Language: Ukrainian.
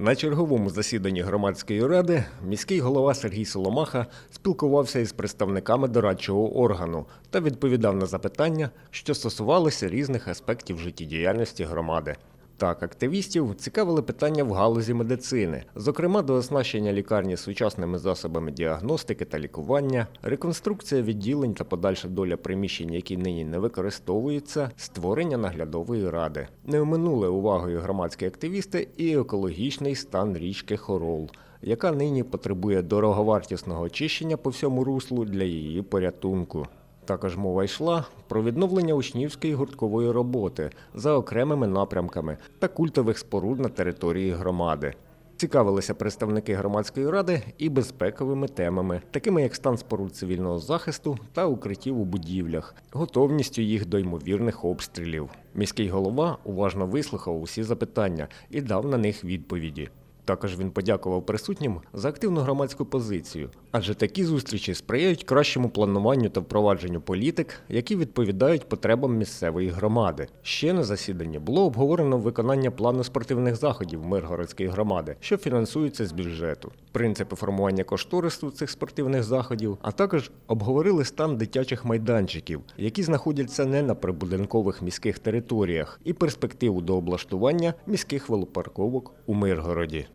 На черговому засіданні громадської ради міський голова Сергій Соломаха спілкувався із представниками дорадчого органу та відповідав на запитання, що стосувалися різних аспектів життєдіяльності громади. Так, активістів цікавили питання в галузі медицини, зокрема до оснащення лікарні сучасними засобами діагностики та лікування, реконструкція відділень та подальша доля приміщень, які нині не використовуються, створення наглядової ради. Не оминули увагою громадські активісти і екологічний стан річки Хорол, яка нині потребує дороговартісного очищення по всьому руслу для її порятунку. Також мова йшла про відновлення учнівської гурткової роботи за окремими напрямками та культових споруд на території громади. Цікавилися представники громадської ради і безпековими темами, такими як стан споруд цивільного захисту та укриттів у будівлях, готовністю їх до ймовірних обстрілів. Міський голова уважно вислухав усі запитання і дав на них відповіді. Також він подякував присутнім за активну громадську позицію, адже такі зустрічі сприяють кращому плануванню та впровадженню політик, які відповідають потребам місцевої громади. Ще на засіданні було обговорено виконання плану спортивних заходів Миргородської громади, що фінансуються з бюджету, принципи формування кошторису цих спортивних заходів, а також обговорили стан дитячих майданчиків, які знаходяться не на прибудинкових міських територіях, і перспективу до облаштування міських велопарковок у Миргороді.